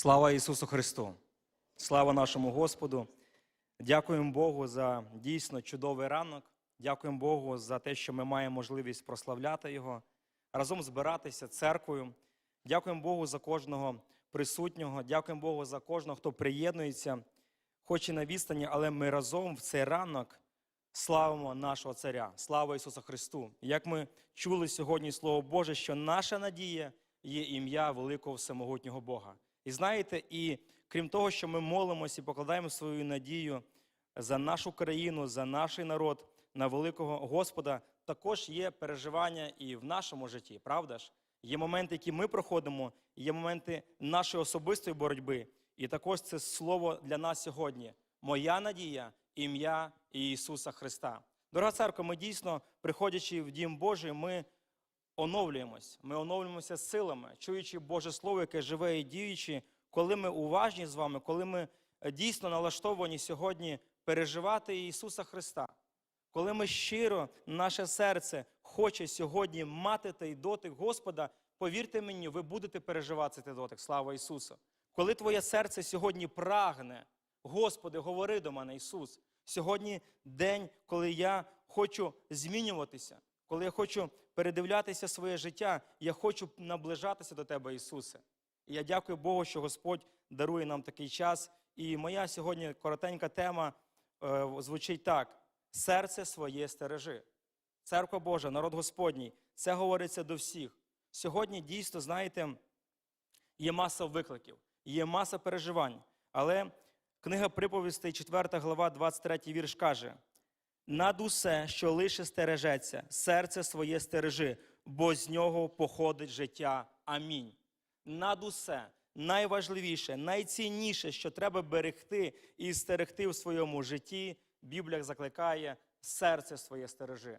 Слава Ісусу Христу! Слава нашому Господу! Дякуємо Богу за дійсно чудовий ранок. Дякуємо Богу за те, що ми маємо можливість прославляти Його, разом збиратися церквою. Дякуємо Богу за кожного присутнього. Дякуємо Богу за кожного, хто приєднується, хоч і на відстані, але ми разом в цей ранок славимо нашого Царя. Слава Ісусу Христу! Як ми чули сьогодні Слово Боже, що наша надія є ім'я великого всемогутнього Бога. І знаєте, і крім того, що ми молимося і покладаємо свою надію за нашу країну, за наш народ, на великого Господа, також є переживання і в нашому житті, правда ж? Є моменти, які ми проходимо, є моменти нашої особистої боротьби. І також це слово для нас сьогодні. Моя надія, ім'я Ісуса Христа. Дорога церква, ми дійсно, приходячи в Дім Божий, ми оновлюємось. Ми оновлюємося силами, чуючи Боже Слово, яке живе і діючи, коли ми уважні з вами, коли ми е, дійсно налаштовані сьогодні переживати Ісуса Христа, коли ми щиро, наше серце хоче сьогодні мати той дотик Господа, повірте мені, ви будете переживати цей дотик. Слава Ісусу! Коли твоє серце сьогодні прагне, Господи, говори до мене, Ісус. Сьогодні день, коли я хочу змінюватися, коли я хочу передивлятися своє життя, я хочу наближатися до Тебе, Ісусе. І я дякую Богу, що Господь дарує нам такий час. І моя сьогодні коротенька тема е, звучить так: серце своє стережи. Церква Божа, народ Господній, це говориться до всіх. Сьогодні дійсно, знаєте, є маса викликів, є маса переживань. Але книга приповістей, 4 глава, 23 вірш каже: над усе, що лише стережеться, серце своє стережи, бо з нього походить життя. Амінь. Над усе найважливіше, найцінніше, що треба берегти і стерегти в своєму житті, Біблія закликає серце своє стережи,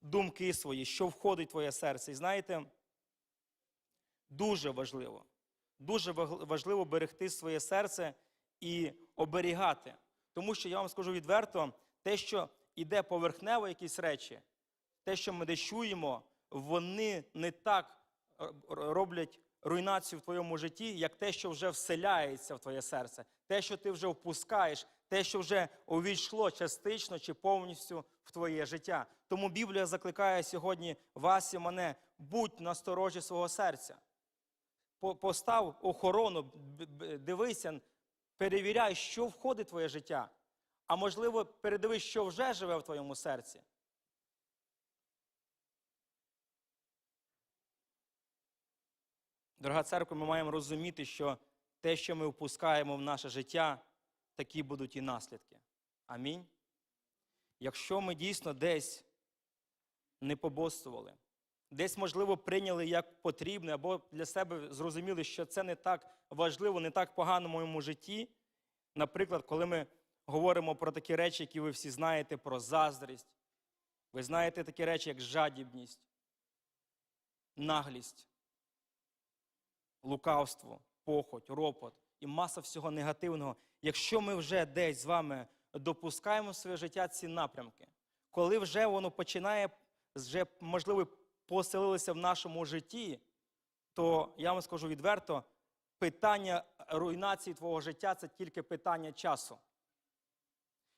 думки свої, що входить в твоє серце. І знаєте, дуже важливо, дуже важливо берегти своє серце і оберігати. Тому що я вам скажу відверто, те, що іде поверхнево якісь речі, те, що ми десь чуємо, вони не так е, роблять руйнацію в твоєму житті, як те, що вже вселяється в твоє серце, те, що ти вже впускаєш, те, що вже увійшло частично чи повністю в твоє життя. Тому Біблія закликає сьогодні вас і мене, будь насторожі свого серця. Постав охорону, дивися, перевіряй, що входить в твоє життя. А можливо, передивись, що вже живе в твоєму серці. Дорога церква, ми маємо розуміти, що те, що ми впускаємо в наше життя, такі будуть і наслідки. Амінь. Якщо ми дійсно десь не побоствували, десь, можливо, прийняли як потрібне, або для себе зрозуміли, що це не так важливо, не так погано в моєму житті. Наприклад, коли ми говоримо про такі речі, які ви всі знаєте, про заздрість, ви знаєте такі речі, як жадібність, наглість, лукавство, похоть, ропот і маса всього негативного. Якщо ми вже десь з вами допускаємо в своє життя ці напрямки, коли вже воно починає, вже, можливо, поселилося в нашому житті, то я вам скажу відверто, питання руйнації твого життя це тільки питання часу.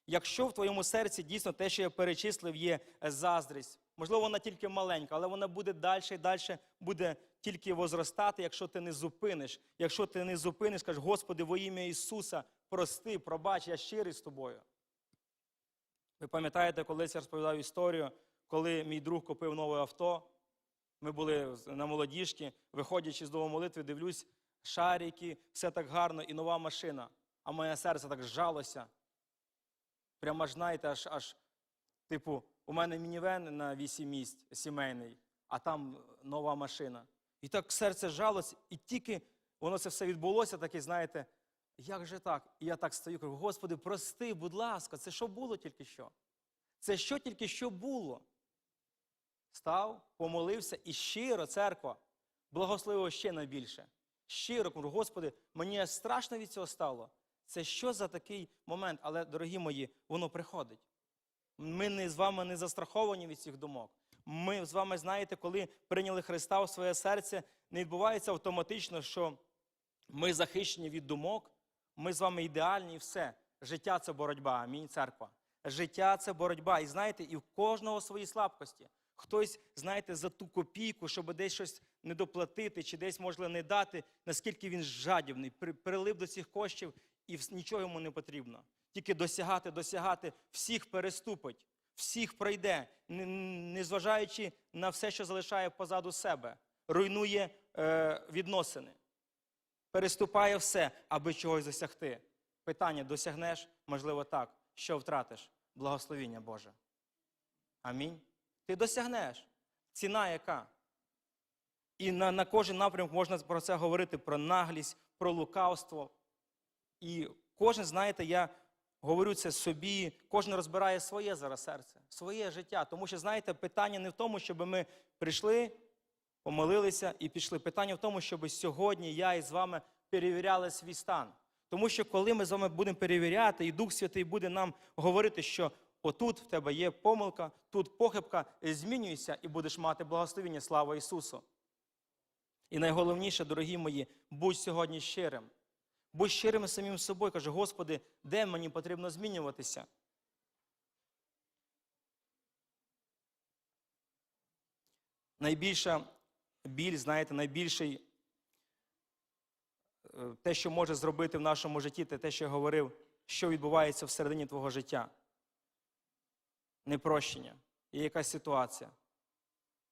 Якщо в твоєму серці дійсно те, що я перечислив, є заздрість, можливо, вона тільки маленька, але вона буде далі і далі буде тільки возростати, якщо ти не зупиниш. Якщо ти не зупиниш, кажеш, Господи, во ім'я Ісуса, прости, пробач, я щирий з тобою. Ви пам'ятаєте, колись я розповідав історію, коли мій друг купив нове авто. Ми були на молодіжці, виходячи з дому молитви, дивлюсь, шарики, все так гарно і нова машина. А моє серце так зжалося. Прямо аж, знаєте, аж, аж, типу, у мене мінівен на 8 місць сімейний, а там нова машина. І так серце жалося, і тільки воно це все відбулося, таке, знаєте, як же так? І я так стою, кажу, Господи, прости, будь ласка, це що було тільки що? Це що тільки що було? Став, помолився і щиро, церква, благословив ще найбільше. Щиро кажу, Господи, мені страшно від цього стало. Це що за такий момент? Але, дорогі мої, воно приходить. Ми не, з вами не застраховані від цих думок. Ми з вами знаєте, коли прийняли Христа в своє серце, не відбувається автоматично, що Ми захищені від думок, ми з вами ідеальні і все. Життя це боротьба. Амінь, церква. Життя це боротьба. І знаєте, і в кожного свої слабкості. Хтось, знаєте, за ту копійку, щоб десь щось не доплатити, чи десь можливо не дати, наскільки він жадібний, при- прилип до цих коштів, і нічого йому не потрібно. Тільки досягати, досягати, всіх переступить, всіх пройде, незважаючи на все, що залишає позаду себе, руйнує е, відносини переступає все, аби чогось досягти. Питання: досягнеш, можливо, так. Що втратиш? Благословіння Боже. Амінь. Ти досягнеш. Ціна яка? І на, на кожен напрямок можна про це говорити: про наглість, про лукавство. І кожен, знаєте, я говорю це собі, кожен розбирає своє зараз серце, своє життя. Тому що, знаєте, питання не в тому, щоб ми прийшли, помолилися і пішли. Питання в тому, щоб сьогодні я із вами перевіряли свій стан. Тому що коли ми з вами будемо перевіряти, і Дух Святий буде нам говорити, що отут в тебе є помилка, тут похибка, змінюйся і будеш мати благословіння. Слава Ісусу. І найголовніше, дорогі мої, будь сьогодні щирим. Будь щирим самим собою. Каже, Господи, де мені потрібно змінюватися? Найбільша біль, знаєте, найбільший е, те, що може зробити в нашому житті, це те, що я говорив, що відбувається всередині твого життя. Непрощення. Є якась ситуація.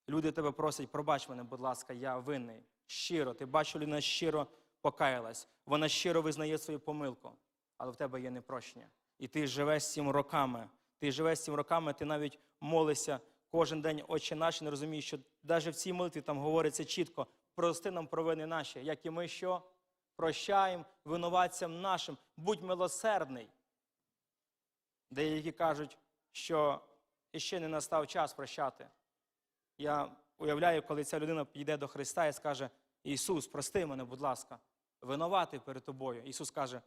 Люди тебе просять, пробач мене, будь ласка, я винний. Щиро. Ти бачиш, людина щиро покаялась. Вона щиро визнає свою помилку, але в тебе є непрощення. І ти живеш цим роками. Ти живеш цим роками, ти навіть молишся кожен день, Отче наш, і не розумієш, що навіть в цій молитві там говориться чітко: прости нам провини наші, як і ми що? Прощаємо винуватцям нашим, будь милосердний. Деякі кажуть, що іще не настав час прощати. Я уявляю, коли ця людина підійде до Христа і скаже: Ісус, прости мене, будь ласка, винуватий перед тобою. Ісус каже,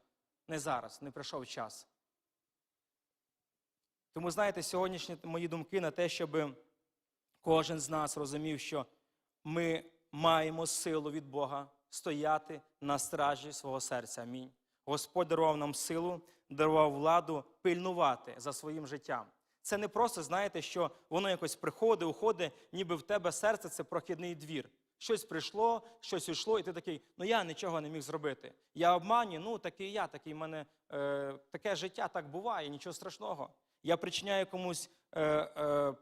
не зараз, не прийшов час. Тому, знаєте, сьогоднішні мої думки на те, щоб кожен з нас розумів, що ми маємо силу від Бога стояти на стражі свого серця. Амінь. Господь дарував нам силу, дарував владу пильнувати за своїм життям. Це не просто, знаєте, що воно якось приходить, уходить, ніби в тебе серце це прохідний двір. Щось прийшло, щось уйшло, і ти такий, ну я нічого не міг зробити. Я обманю, ну такий я, такий мене е, таке життя, так буває, нічого страшного. Я причиняю комусь е, е,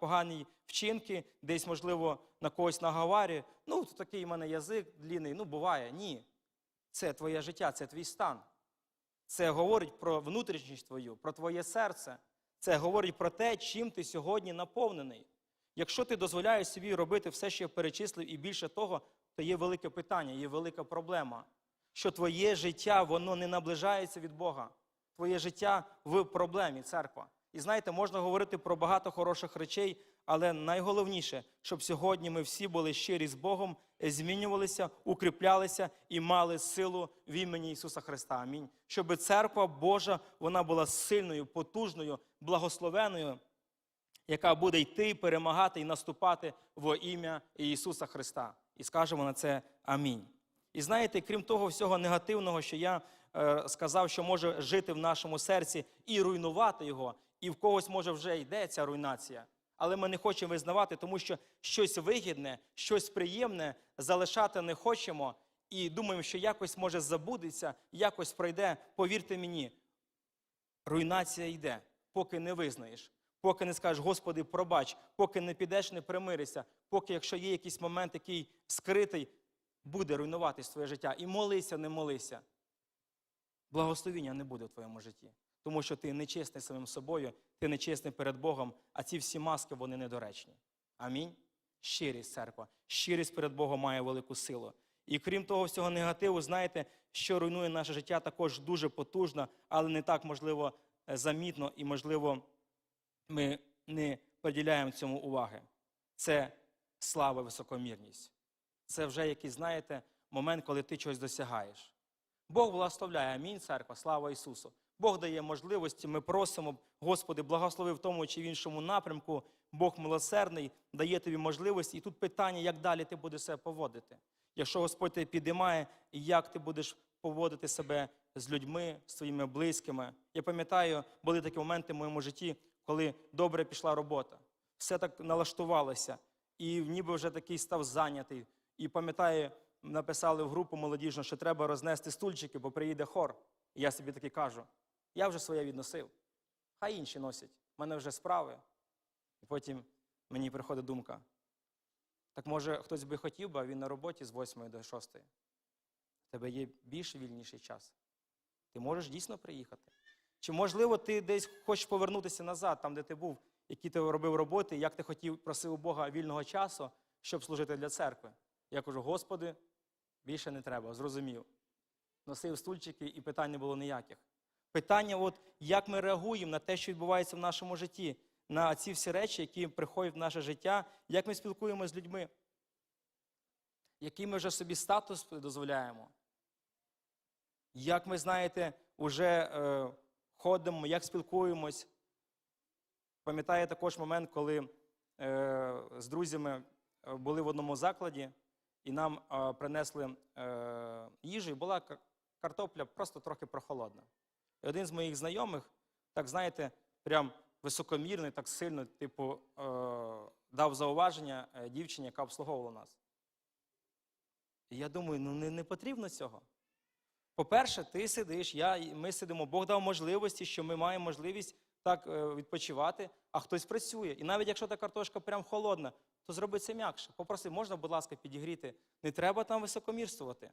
погані вчинки, десь, можливо, на когось наговарюю. Ну, такий в мене язик длінний, ну буває. Ні. Це твоє життя, це твій стан. Це говорить про внутрішність твою, про твоє серце. Це говорить про те, чим ти сьогодні наповнений. Якщо ти дозволяєш собі робити все, що я перечислив, і більше того, то є велике питання, є велика проблема, що твоє життя воно не наближається від Бога. Твоє життя в проблемі, церква. І знаєте, можна говорити про багато хороших речей, але найголовніше, щоб сьогодні ми всі були щирі з Богом, змінювалися, укріплялися і мали силу в імені Ісуса Христа. Амінь. Щоб церква Божа вона була сильною, потужною, благословеною, яка буде йти, перемагати і наступати во ім'я Ісуса Христа. І скажемо на це Амінь. І знаєте, крім того всього негативного, що я е, сказав, що може жити в нашому серці і руйнувати його, і в когось може вже йде ця руйнація. Але ми не хочемо визнавати, тому що щось вигідне, щось приємне залишати не хочемо і думаємо, що якось може забудеться, якось пройде. Повірте мені, руйнація йде, поки не визнаєш, поки не скажеш, Господи, пробач, поки не підеш, не примиришся, поки, якщо є якийсь момент, який скритий, буде руйнуватись твоє життя. І молися, не молися. Благословіння не буде в твоєму житті. Тому що ти нечесний самим собою, ти нечесний перед Богом, а ці всі маски вони недоречні. Амінь. Щирість, церква. Щирість перед Богом має велику силу. І крім того всього негативу, знаєте, що руйнує наше життя, також дуже потужно, але не так, можливо, е, замітно і, можливо, ми не приділяємо цьому уваги. Це слава, високомірність. Це вже якийсь, знаєте, момент, коли ти чогось досягаєш. Бог благословляє. Амінь, церква, слава Ісусу. Бог дає можливості, ми просимо, Господи, благослови в тому чи в іншому напрямку. Бог милосердний, дає тобі можливості. І тут питання, як далі ти будеш себе поводити. якщо Господь тебе підіймає, як ти будеш поводити себе з людьми, з своїми близькими. Я пам'ятаю, були такі моменти в моєму житті, коли добре пішла робота. Все так налаштувалося, і ніби вже такий став зайнятий. І пам'ятаю, написали в групу молодіжну, що треба рознести стульчики, бо приїде хор. І я собі таки кажу: я вже своє відносив. Хай інші носять. У мене вже справи. І потім мені приходить думка: так може хтось би хотів, а він на роботі з 8 до 6. У тебе є більш вільніший час. Ти можеш дійсно приїхати. Чи можливо ти десь хочеш повернутися назад, там, де ти був, які ти робив роботи, як ти хотів, просив у Бога вільного часу, щоб служити для церкви? Я кажу, Господи, більше не треба, зрозумів. Носив стульчики і питань не було ніяких. Питання, от, як ми реагуємо на те, що відбувається в нашому житті, на ці всі речі, які приходять в наше життя, як ми спілкуємося з людьми, який ми вже собі статус дозволяємо. Як ми, знаєте, вже е, ходимо, як спілкуємось. Пам'ятаю також момент, коли е, з друзями е, були в одному закладі, і нам е, принесли е, їжу, і була картопля просто трохи прохолодна. І один з моїх знайомих, так знаєте, прям високомірний, так сильно, типу, е, дав зауваження е, дівчині, яка обслуговувала нас. І я думаю, ну не, не потрібно цього. По-перше, ти сидиш, я, ми сидимо, Бог дав можливості, що ми маємо можливість так е, відпочивати, а хтось працює. І навіть якщо та картошка прям холодна, то зроби це м'якше. Попроси, можна, будь ласка, підігріти. Не треба там високомірствувати.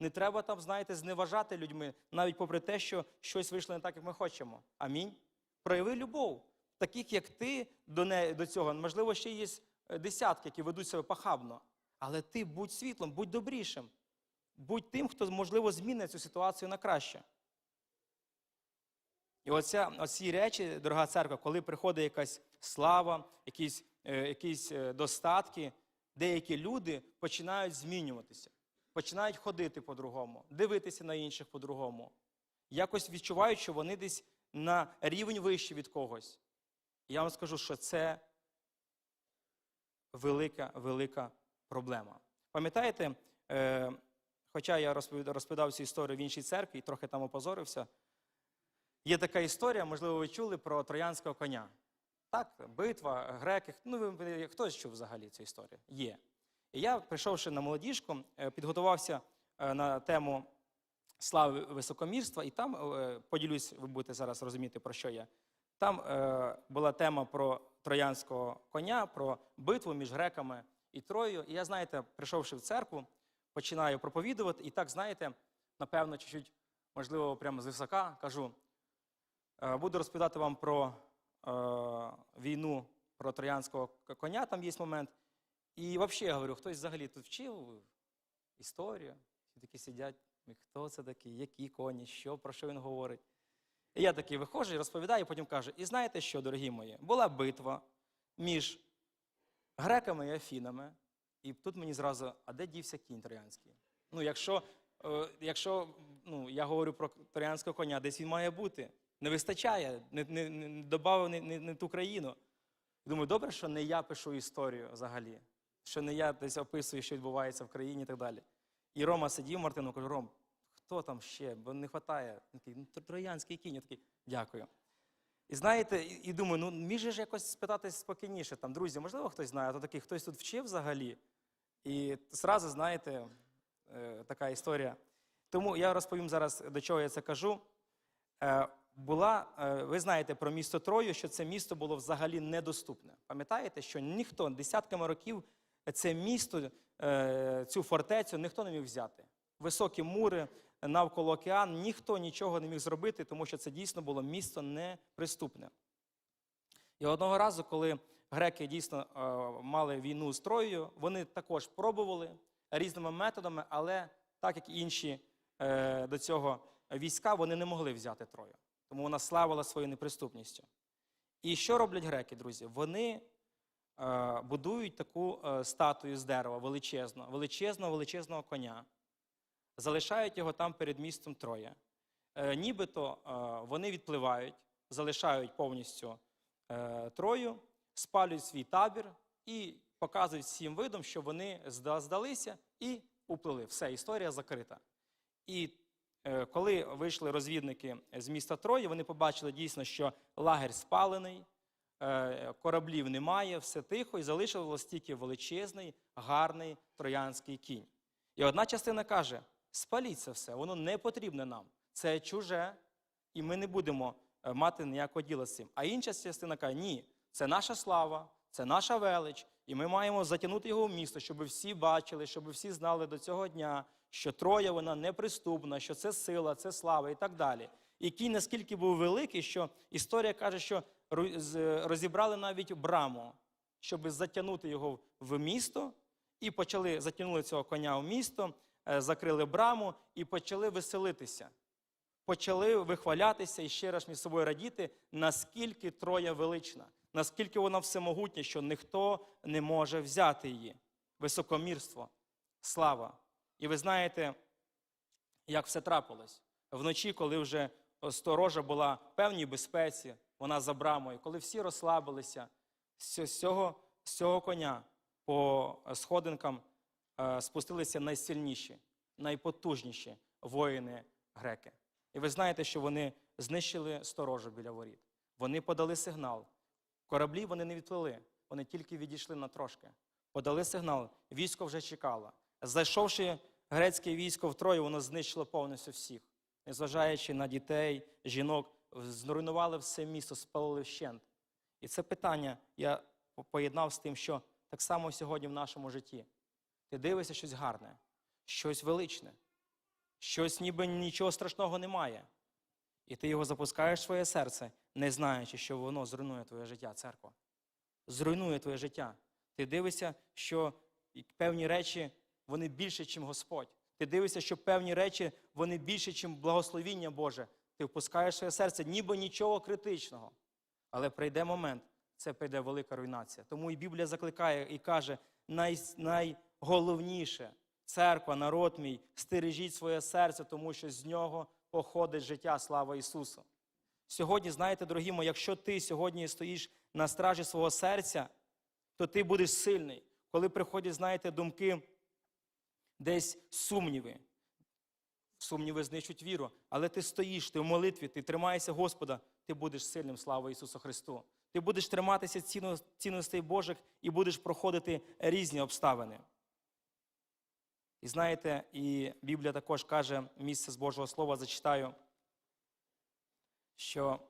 Не треба там, знаєте, зневажати людьми, навіть попри те, що щось вийшло не так, як ми хочемо. Амінь. Прояви любов. Таких, як ти до, не, до цього, можливо, ще є е, десятки, які ведуть себе пахабно. Але ти будь світлом, будь добрішим. Будь тим, хто, можливо, змінить цю ситуацію на краще. І оця, оці речі, дорога церква, коли приходить якась слава, якісь, е, якісь е, достатки, деякі люди починають змінюватися, починають ходити по-другому, дивитися на інших по-другому. Якось відчувають, що вони десь на рівень вище від когось. Я вам скажу, що це велика, велика проблема. Пам'ятаєте, е, хоча я розповідав, цю історію в іншій церкві і трохи там опозорився, є така історія, можливо, ви чули про троянського коня. Так, битва, греки. Ну, хтось чув взагалі цю історію? Є. І я, прийшовши на молодіжку, е, підготувався е, на тему слави високомірства, і там е, поділюсь, ви будете зараз розуміти, про що я. Там була тема про троянського коня, про битву між греками і Троєю. І я, знаєте, прийшовши в церкву, починаю проповідувати, і так, знаєте, напевно, чуть-чуть, можливо, прямо з висока кажу, е, буду розповідати вам про е, війну, про троянського коня, там є момент. І взагалі, я говорю, хтось взагалі тут вчив історію. Всі такі сидять, «І хто це такий, які коні, що, про що він говорить. І я такий виходжу і розповідаю, і потім кажу: і знаєте що, дорогі мої, була битва між греками і афінами, і тут мені зразу, а де дівся кінь троянський? Ну, якщо, е, якщо ну, я говорю про троянського коня, десь він має бути. Не вистачає, не, не, не додав не, не, не ту країну. Думаю, добре, що не я пишу історію взагалі, що не я десь описую, що відбувається в країні і так далі. І Рома сидів, Мартину, кажу, Ром, хто там ще? Бо не вистачає. Ну, троянський кінь. Я такий, дякую. І знаєте, і, думаю, ну міг ж якось спитати спокійніше. Там, друзі, можливо, хтось знає, а то такий, хтось тут вчив взагалі. І зразу, знаєте, е, така історія. Тому я розповім зараз, до чого я це кажу. Е, була, е, ви знаєте про місто Трою, що це місто було взагалі недоступне. Пам'ятаєте, що ніхто десятками років це місто, цю фортецю ніхто не міг взяти. Високі мури навколо океан, ніхто нічого не міг зробити, тому що це дійсно було місто неприступне. І одного разу, коли греки дійсно е, мали війну з Троєю, вони також пробували різними методами, але так як і інші е, до цього війська, вони не могли взяти Трою. Тому вона славила своєю неприступністю. І що роблять греки, друзі? Вони е, будують таку статую з дерева величезну, величезного, величезного коня, залишають його там перед містом Троя. Нібито вони відпливають, залишають повністю Трою, спалюють свій табір і показують всім видом, що вони здалися і уплили. Все, історія закрита. І е, коли вийшли розвідники з міста Трої, вони побачили дійсно, що лагерь спалений, е, кораблів немає, все тихо, і залишилось тільки величезний, гарний троянський кінь. І одна частина каже: спаліть це все, воно не потрібне нам. Це чуже, і ми не будемо е, мати ніякого діла з цим. А інша частина каже, ні, це наша слава, це наша велич, і ми маємо затягнути його в місто, щоб всі бачили, щоб всі знали до цього дня, що Троя вона неприступна, що це сила, це слава і так далі. І кінь наскільки був великий, що історія каже, що розібрали навіть браму, щоб затягнути його в місто, і почали затягнули цього коня в місто, е, закрили браму і почали веселитися. Почали вихвалятися і ще раз між собою радіти, наскільки Троя велична, наскільки вона всемогутня, що ніхто не може взяти її. Високомірство, слава. І ви знаєте, як все трапилось. Вночі, коли вже сторожа була в певній безпеці, вона за брамою, коли всі розслабилися, з цього, з цього коня по сходинкам е, спустилися найсильніші, найпотужніші воїни греки. І ви знаєте, що вони знищили сторожу біля воріт. Вони подали сигнал. Кораблі вони не відплили, вони тільки відійшли на трошки. Подали сигнал, військо вже чекало. Зайшовши грецьке військо в Трою, воно знищило повністю всіх, незважаючи на дітей, жінок, зруйнували все місто, спалили вщент. І це питання я поєднав з тим, що так само сьогодні в нашому житті. Ти дивишся щось гарне, щось величне, щось ніби нічого страшного немає. І ти його запускаєш в своє серце, не знаючи, що воно зруйнує твоє життя, церква. Зруйнує твоє життя. Ти дивишся, що певні речі вони більше, ніж Господь. Ти дивишся, що певні речі вони більше, ніж благословіння Боже. Ти впускаєш своє серце, ніби нічого критичного. Але прийде момент, це прийде велика руйнація. Тому і Біблія закликає і каже: най, найголовніше церква, народ мій, стережіть своє серце, тому що з нього походить життя, слава Ісусу. Сьогодні, знаєте, дорогі мої, якщо ти сьогодні стоїш на стражі свого серця, то ти будеш сильний. Коли приходять, знаєте, думки, десь сумніви. Сумніви знищують віру, але ти стоїш, ти в молитві, ти тримаєшся Господа, ти будеш сильним, слава Ісусу Христу. Ти будеш триматися цінностей Божих і будеш проходити різні обставини. І знаєте, і Біблія також каже, місце з Божого Слова зачитаю, що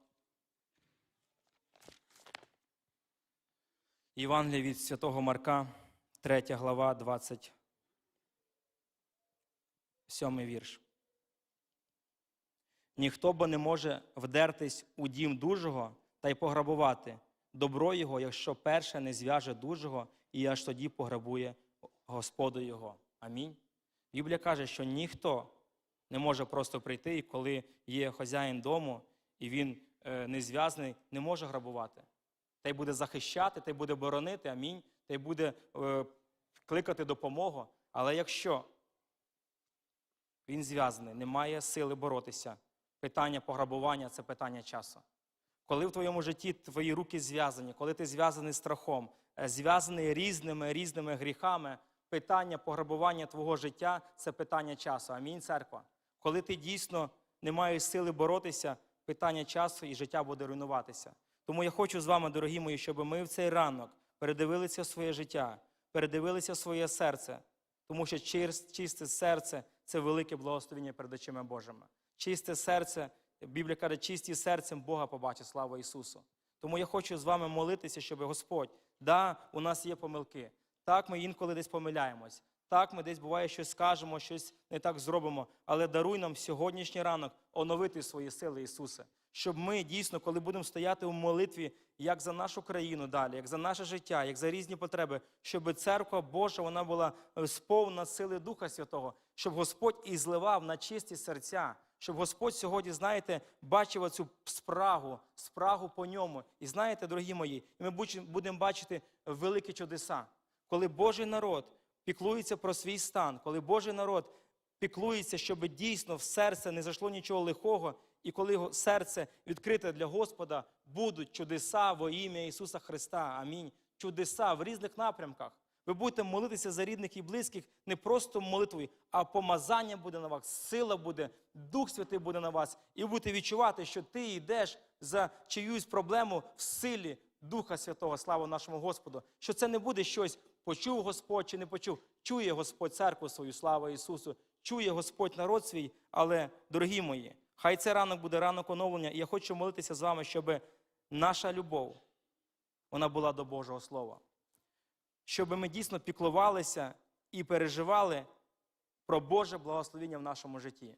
Євангелія від Святого Марка, 3 глава, 27 вірш. Ніхто бо не може вдертись у дім дужого та й пограбувати добро його, якщо перше не зв'яже дужого і аж тоді пограбує Господу його. Амінь. Біблія каже, що ніхто не може просто прийти, і коли є хазяїн дому, і він е, не зв'язаний, не може грабувати. Та й буде захищати, та й буде боронити, амінь, та й буде е, кликати допомогу. Але якщо він зв'язаний, не має сили боротися, питання пограбування це питання часу. Коли в твоєму житті твої руки зв'язані, коли ти зв'язаний страхом, е, зв'язаний різними різними гріхами, питання пограбування твого життя це питання часу. Амінь, церква. Коли ти дійсно не маєш сили боротися, питання часу і життя буде руйнуватися. Тому я хочу з вами, дорогі мої, щоб ми в цей ранок передивилися своє життя, передивилися своє серце, тому що чисте серце це велике благословення перед очима Божими. Чисте серце, Біблія каже, чисті серцем Бога побачить, слава Ісусу. Тому я хочу з вами молитися, щоб Господь, да, у нас є помилки. Так, ми інколи десь помиляємось. Так, ми десь буває щось скажемо, щось не так зробимо. Але даруй нам сьогоднішній ранок оновити свої сили, Ісусе. Щоб ми дійсно, коли будемо стояти у молитві, як за нашу країну далі, як за наше життя, як за різні потреби, щоб церква Божа вона була е, сповна сили Духа Святого, щоб Господь і зливав на чисті серця, щоб Господь сьогодні, знаєте, бачив оцю спрагу, спрагу по ньому. І знаєте, дорогі мої, ми будемо бачити великі чудеса, коли Божий народ піклується про свій стан, коли Божий народ піклується, щоб дійсно в серце не зайшло нічого лихого, і коли його серце відкрите для Господа, будуть чудеса во ім'я Ісуса Христа. Амінь. Чудеса в різних напрямках. Ви будете молитися за рідних і близьких не просто молитвою, а помазання буде на вас, сила буде, Дух Святий буде на вас. І будете відчувати, що ти йдеш за чиюсь проблему в силі Духа Святого, слава нашому Господу. Що це не буде щось, почув Господь чи не почув. Чує Господь церкву свою, слава Ісусу, чує Господь народ свій, але, дорогі мої, хай цей ранок буде ранок оновлення, і я хочу молитися з вами, щоб наша любов, вона була до Божого Слова. Щоб ми дійсно піклувалися і переживали про Боже благословення в нашому житті.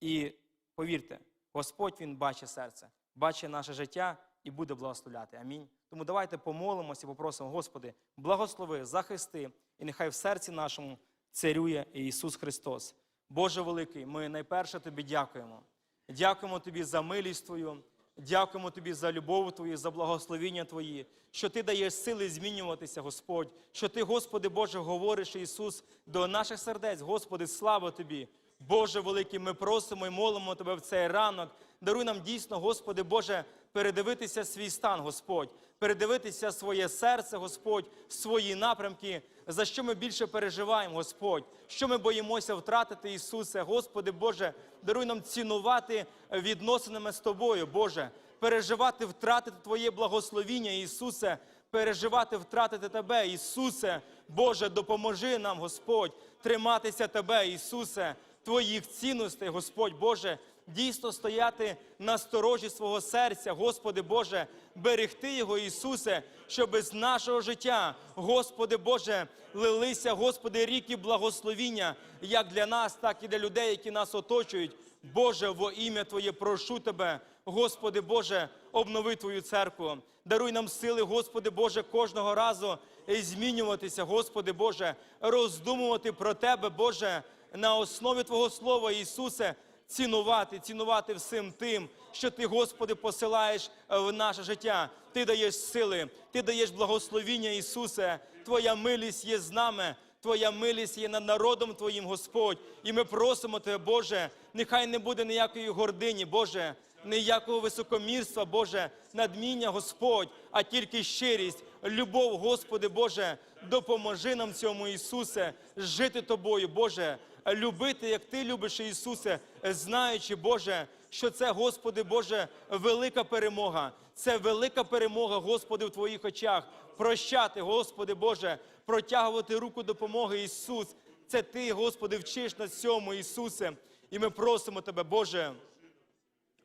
І повірте, Господь Він бачить серце, бачить наше життя і буде благословляти. Амінь. Тому давайте помолимося і попросимо, Господи, благослови, захисти, і нехай в серці нашому царює Ісус Христос. Боже великий, ми найперше Тобі дякуємо. Дякуємо Тобі за милість Твою, дякуємо Тобі за любов Твою, за благословіння Твої, що Ти даєш сили змінюватися, Господь, що Ти, Господи Боже, говориш, Ісус, до наших сердець, Господи, слава Тобі. Боже великий, ми просимо і молимо Тебе в цей ранок. Даруй нам дійсно, Господи Боже, передивитися свій стан, Господь, передивитися своє серце, Господь, свої напрямки, за що ми більше переживаємо, Господь, що ми боїмося втратити, Ісусе, Господи Боже, даруй нам цінувати відносинами з Тобою, Боже, переживати, втратити Твоє благословіння, Ісусе, переживати, втратити Тебе, Ісусе, Боже, допоможи нам, Господь, триматися Тебе, Ісусе, Твоїх цінностей, Господь Боже, дійсно стояти на сторожі свого серця, Господи Боже, берегти Його, Ісусе, щоб з нашого життя, Господи Боже, лилися, Господи, ріки благословіння, як для нас, так і для людей, які нас оточують. Боже, во ім'я Твоє прошу Тебе, Господи Боже, обнови Твою церкву. Даруй нам сили, Господи Боже, кожного разу змінюватися, Господи Боже, роздумувати про Тебе, Боже, на основі Твого Слова, Ісусе, цінувати, цінувати всім тим, що Ти, Господи, посилаєш е, в наше життя. Ти даєш сили, Ти даєш благословіння, Ісусе. Твоя милість є з нами. Твоя милість є над народом Твоїм, Господь. І ми просимо Тебе, Боже, нехай не буде ніякої гордині, Боже, ніякого високомірства, Боже, надміння, Господь, а тільки щирість, любов, Господи Боже, допоможи нам цьому, Ісусе, жити Тобою, Боже, любити, як Ти любиш, Ісусе, знаючи, Боже, що це, Господи Боже, велика перемога. Це велика перемога, Господи, в Твоїх очах. Прощати, Господи Боже, протягувати руку допомоги, Ісус. Це Ти, Господи, вчиш нас цьому, Ісусе. І ми просимо Тебе, Боже,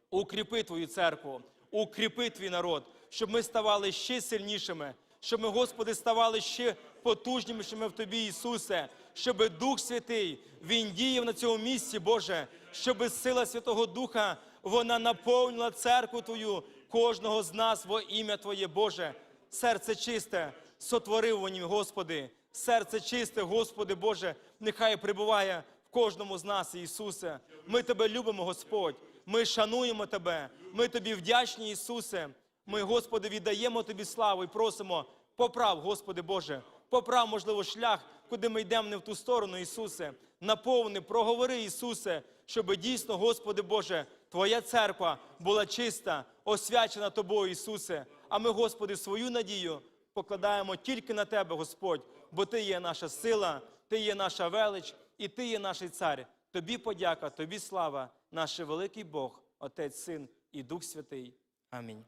укріпи Твою церкву, укріпи твій народ, щоб ми ставали ще сильнішими, щоб ми, Господи, ставали ще потужнішими в Тобі, Ісусе, щоб Дух Святий Він діяв на цьому місці, Боже, щоб сила Святого Духа вона наповнила церкву Твою, кожного з нас во ім'я Твоє, Боже. Серце чисте, сотворив в нім, Господи, серце чисте, Господи Боже, нехай прибуває в кожному з нас, Ісусе. Ми Тебе любимо, Господь. Ми шануємо Тебе. Ми Тобі вдячні, Ісусе. Ми, Господи, віддаємо Тобі славу і просимо, поправ, Господи Боже, поправ, можливо, шлях, куди ми йдемо не в ту сторону, Ісусе. Наповни, проговори, Ісусе, щоб дійсно, Господи Боже, Твоя церква була чиста, освячена Тобою, Ісусе. А ми, Господи, свою надію покладаємо тільки на Тебе, Господь, бо Ти є наша сила, Ти є наша велич і Ти є наш цар. Тобі подяка, Тобі слава, наш великий Бог, Отець, Син і Дух Святий. Амінь.